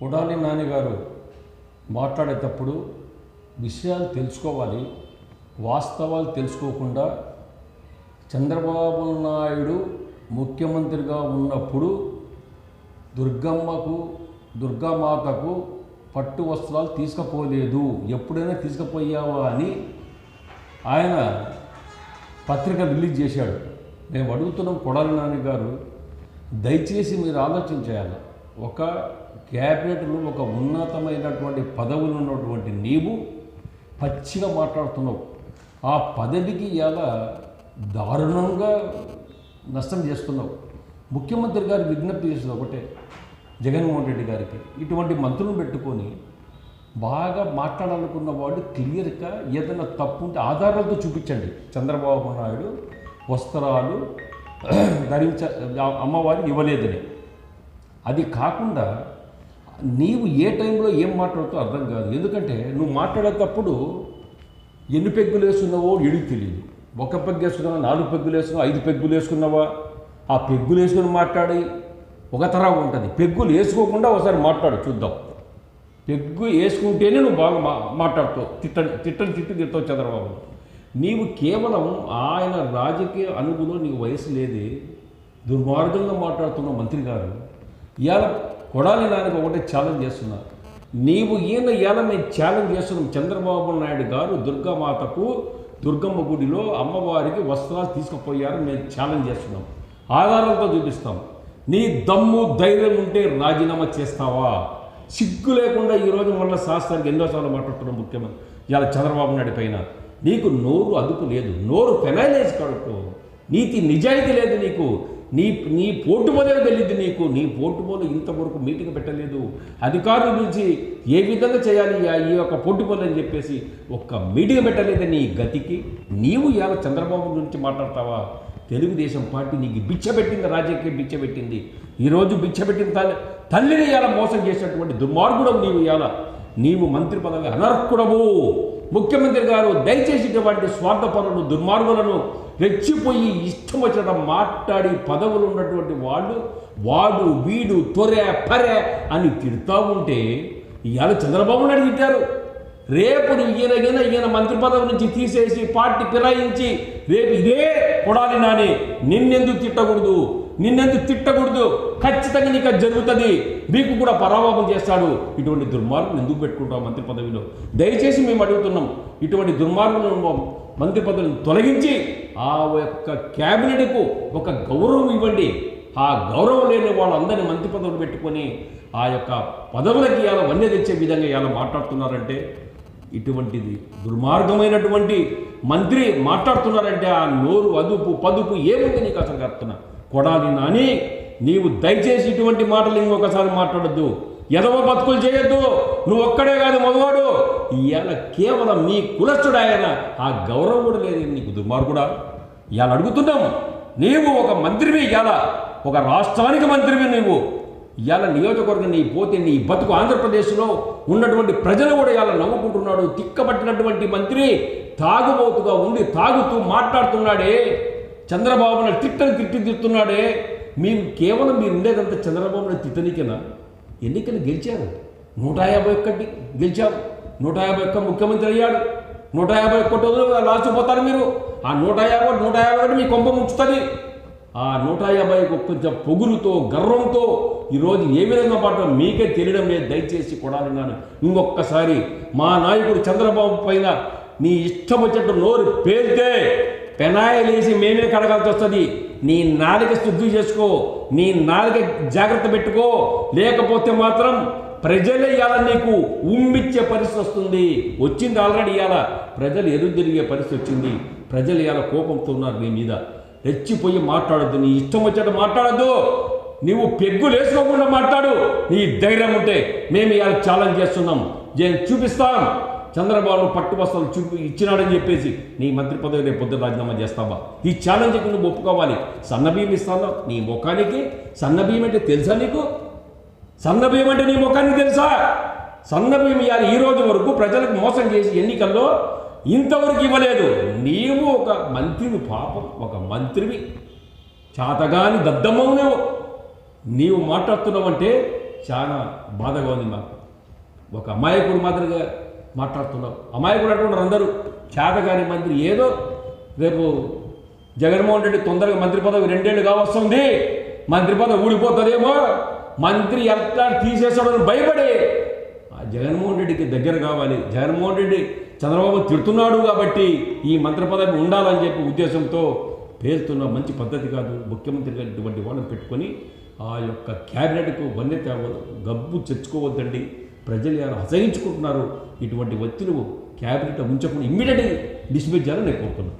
కొడాలి నాన్నగారు మాట్లాడేటప్పుడు విషయాలు తెలుసుకోవాలి వాస్తవాలు తెలుసుకోకుండా చంద్రబాబు నాయుడు ముఖ్యమంత్రిగా ఉన్నప్పుడు దుర్గమ్మకు దుర్గామాతకు పట్టు వస్త్రాలు తీసుకుపోలేదు. ఎప్పుడైనా తీసుకుపోయావా అని ఆయన పత్రిక రిలీజ్ చేశాడు. మేము అడుగుతున్నాం కొడాలి నాన్నగారు గారు దయచేసి మీరు ఆలోచన చేయాలి. ఒక క్యాబినెట్లో ఒక ఉన్నతమైనటువంటి పదవులు ఉన్నటువంటి నీవు పచ్చిగా మాట్లాడుతున్నావు. ఆ పదవికి ఎలా దారుణంగా నష్టం చేస్తున్నావు. ముఖ్యమంత్రి గారు విజ్ఞప్తి చేసింది ఒకటే జగన్మోహన్ రెడ్డి గారికి. ఇటువంటి మంత్రులను పెట్టుకొని బాగా మాట్లాడాలనుకున్న వాడు క్లియర్గా ఏదైనా తప్పు ఉంటే ఆధారాలతో చూపించండి. చంద్రబాబు నాయుడు వస్త్రాలు ధరించ అమ్మవారికి ఇవ్వలేదని. అది కాకుండా నీవు ఏ టైంలో ఏం మాట్లాడుతావు అర్థం కాదు. ఎందుకంటే నువ్వు మాట్లాడేటప్పుడు ఎన్ని పెగ్గులు వేసుకున్నావో ఎడికి తెలియదు. ఒక పెగ్గు వేసుకున్నావా నాలుగు పెగ్గులు వేసుకున్నావా ఐదు పెగ్గులు వేసుకున్నావా? ఆ పెగ్గులు వేసుకుని మాట్లాడి ఒక తరం ఉంటుంది. పెగ్గులు వేసుకోకుండా ఒకసారి మాట్లాడు చూద్దాం. పెగ్గు వేసుకుంటేనే నువ్వు బాగా మా మాట్లాడుతావు. తిట్టని తిట్టని తిట్టి తిట్టవు చంద్రబాబు. నీవు కేవలం ఆయన రాజకీయ అనుగులో నీకు వయసు లేదే దుర్మార్గంగా మాట్లాడుతున్న మంత్రి గారు ఇవాళ కొడాలి నానికి ఒకటే ఛాలెంజ్ చేస్తున్నారు. నీవు ఈయన ఇవాళ మేము ఛాలెంజ్ చేస్తున్నాం చంద్రబాబు నాయుడు గారు దుర్గామాతకు దుర్గమ్మ గుడిలో అమ్మవారికి వస్త్రాలు తీసుకుపోయారు మేము ఛాలెంజ్ చేస్తున్నాం. ఆధారాలతో చూపిస్తాం. నీ దమ్ము ధైర్యం ఉంటే రాజీనామా చేస్తావా? సిగ్గు లేకుండా ఈరోజు మళ్ళీ శాస్త్రానికి ఎన్నోసార్లు మాట్లాడుతున్నాం ముఖ్యమంత్రి. ఇలా చంద్రబాబు నాయుడు పైన నీకు నోరు అదుపు లేదు. నోరు పెనాలేసి కడుకో నీతి నిజాయితీ లేదు నీకు. నీ నీ పోటుబోలే తెలియదు నీకు. నీ పోటుబోలు ఇంతవరకు మీటింగ్ పెట్టలేదు. అధికారుల నుంచి ఏ విధంగా చేయాలి ఈ యొక్క పోటుబోలు అని చెప్పేసి ఒక్క మీటింగ్ పెట్టలేదు నీ గతికి. నీవు ఇవాళ చంద్రబాబు గురించి మాట్లాడతావా? తెలుగుదేశం పార్టీ నీకు బిచ్చబెట్టింది రాజకీయ బిచ్చబెట్టింది ఈరోజు బిచ్చబెట్టిన తల్లి తల్లిని ఇవాళ మోసం చేసినటువంటి దుర్మార్గుడవు నీవు ఇవాళ. నీవు మంత్రి పదవి అనర్హుడవు. ముఖ్యమంత్రి గారు దయచేసి ఇటువంటి స్వార్థపరులు దుర్మార్గులను రెచ్చిపోయి ఇష్టం వచ్చిన మాట్లాడి పదవులు ఉన్నటువంటి వాళ్ళు వాడు వీడు తొరే పరే అని తిడుతూ ఉంటే ఇవాళ చంద్రబాబు నాయుడు తిట్టారు. రేపు ఈయన ఈయన ఈయన మంత్రి పదవి నుంచి తీసేసి పార్టీ ఫిరాయించి రేపు ఇదే కొడాలి నాని నిన్నెందుకు తిట్టకూడదు? నిన్నెందుకు తిట్టకూడదు. ఖచ్చితంగా నీకు అది జరుగుతుంది. మీకు కూడా పరాభవం చేస్తాడు. ఇటువంటి దుర్మార్గులు ఎందుకు పెట్టుకుంటావు మంత్రి పదవిలో? దయచేసి మేము అడుగుతున్నాం. ఇటువంటి దుర్మార్గులను మంత్రి పదవిని తొలగించి ఆ యొక్క క్యాబినెట్కు ఒక గౌరవం ఇవ్వండి. ఆ గౌరవం లేని వాళ్ళందరినీ మంత్రి పదవులు పెట్టుకొని ఆ యొక్క పదవులకి ఇలా వన్య తెచ్చే విధంగా ఇలా మాట్లాడుతున్నారంటే ఇటువంటిది దుర్మార్గమైనటువంటి మంత్రి మాట్లాడుతున్నారంటే ఆ నోరు అదుపు పదుపు ఏముంది నీకు అసలు అర్థం కొడాలి నాని నీవు దయచేసి ఇటువంటి మాటలు ఇంకొకసారి మాట్లాడొద్దు. ఎదవ బతుకులు చేయొద్దు. నువ్వు ఒక్కడే కాదు మగవాడు. ఇవాళ కేవలం మీ కులస్తుడు ఆయన. ఆ గౌరవం కూడా లేదు నీకు దుర్మార్గుడా? ఇవాళ అడుగుతున్నాము నీవు ఒక మంత్రివి ఇవాళ ఒక రాష్ట్రానికి మంత్రివి నీవు. ఇవాళ నియోజకవర్గం నీ పోతే నీ బతుకు ఆంధ్రప్రదేశ్లో ఉన్నటువంటి ప్రజలు కూడా ఇవాళ నవ్వుకుంటున్నాడు. తిక్కబట్టినటువంటి మంత్రి తాగుబోతుగా ఉండి తాగుతూ మాట్లాడుతున్నాడే. చంద్రబాబు తిట్టని తిట్టి తిడుతున్నాడే. మేము కేవలం మీరు ఉండేదంతా చంద్రబాబు నాయుడు తిట్టనికేనా? ఎన్నికలు గెలిచారు. నూట యాభై ఒక్కటి గెలిచారు. నూట యాభై ఒక్క ముఖ్యమంత్రి అయ్యాడు. నూట యాభై ఒక్కటి రోజులు లాస్ట్ పోతారు మీరు. ఆ నూట యాభై నూట యాభై ఒకటి మీ కొంప ముంచుతుంది. ఆ నూట యాభై కొంచెం పొగురుతో గర్వంతో ఈరోజు ఏ విధంగా పాటో మీకే తెలియడం లేదు. దయచేసి కొడాలన్నాను. ఇంకొక్కసారి మా నాయకుడు చంద్రబాబు పైన నీ ఇష్టం వచ్చినట్టు నోరు పేలితే పెనాయలేసి మేమే కడగాల్సి వస్తుంది. నీ నాలుక శుద్ధి చేసుకో నీ నాలుక జాగ్రత్త పెట్టుకో. లేకపోతే మాత్రం ప్రజలే ఇవాళ నీకు ఉమ్మిచ్చే పరిస్థితి వస్తుంది. వచ్చింది ఆల్రెడీ ఇవాళ ప్రజలు ఎదురు తిరిగే పరిస్థితి వచ్చింది. ప్రజలు ఇవాళ కోపంతో ఉన్నారు నీ మీద. రెచ్చిపోయి మాట్లాడొద్దు. నీ ఇష్టం వచ్చేట మాట్లాడొద్దు. నువ్వు పెగ్గులు వేసుకోకుండా మాట్లాడు. నీ ధైర్యం ఉంటే మేము ఇవాళ ఛాలెంజ్ చేస్తున్నాం. నేను చూపిస్తాం. చంద్రబాబు పట్టు వస్త్రాలు చూపి ఇచ్చినాడని చెప్పేసి నీ మంత్రి పదవి రేపు పొద్దున రాజీనామా చేస్తావా? ఈ ఛాలెంజ్కి నువ్వు ఒప్పుకోవాలి. సన్నబియ్యం ఇస్తాను. నీ ముఖానికి సన్నబియ్యం అంటే తెలుసా నీకు? సన్నబియ్యం అంటే నీ ముఖానికి తెలుసా? సన్నబియ్యం ఇవ్వాలి ఈ రోజు వరకు ప్రజలకు మోసం చేసి ఎన్నికల్లో ఇంతవరకు ఇవ్వలేదు. నీవు ఒక మంత్రివి పాపం ఒక మంత్రివి. చాతగాని దద్దమ్మవు నువ్వు. నీవు మాట్లాడుతున్నావంటే చాలా బాధగా ఉంది మాకు. ఒక అమాయకుడు మాదిరిగా మాట్లాడుతున్నాం అమాయకుడు అంటున్నారు అందరూ చేతగాని మంత్రి ఏదో రేపు జగన్మోహన్ రెడ్డి తొందరగా మంత్రి పదవి రెండేళ్ళు కావస్తుంది. మంత్రి పదవి ఊడిపోతుందేమో. మంత్రి ఎట్లా తీసేసాడని భయపడి. ఆ జగన్మోహన్ రెడ్డికి దగ్గర కావాలి. జగన్మోహన్ రెడ్డి చంద్రబాబు తిడుతున్నాడు కాబట్టి ఈ మంత్రి పదవి ఉండాలని చెప్పి ఉద్దేశంతో పేరుతున్న మంచి పద్ధతి కాదు. ముఖ్యమంత్రి అటువంటి ఇటువంటి వాళ్ళని పెట్టుకొని ఆ యొక్క క్యాబినెట్కు వన్నె తేవ గబ్బు తెచ్చుకోవద్దండి ప్రజలు ఎలా హసగించుకుంటున్నారు ఇటువంటి వ్యక్తులు క్యాబినెట్ ఉంచకుండా ఇమ్మీడియట్గా డిస్మిస్ చేయాలని నేను కోరుతున్నాను.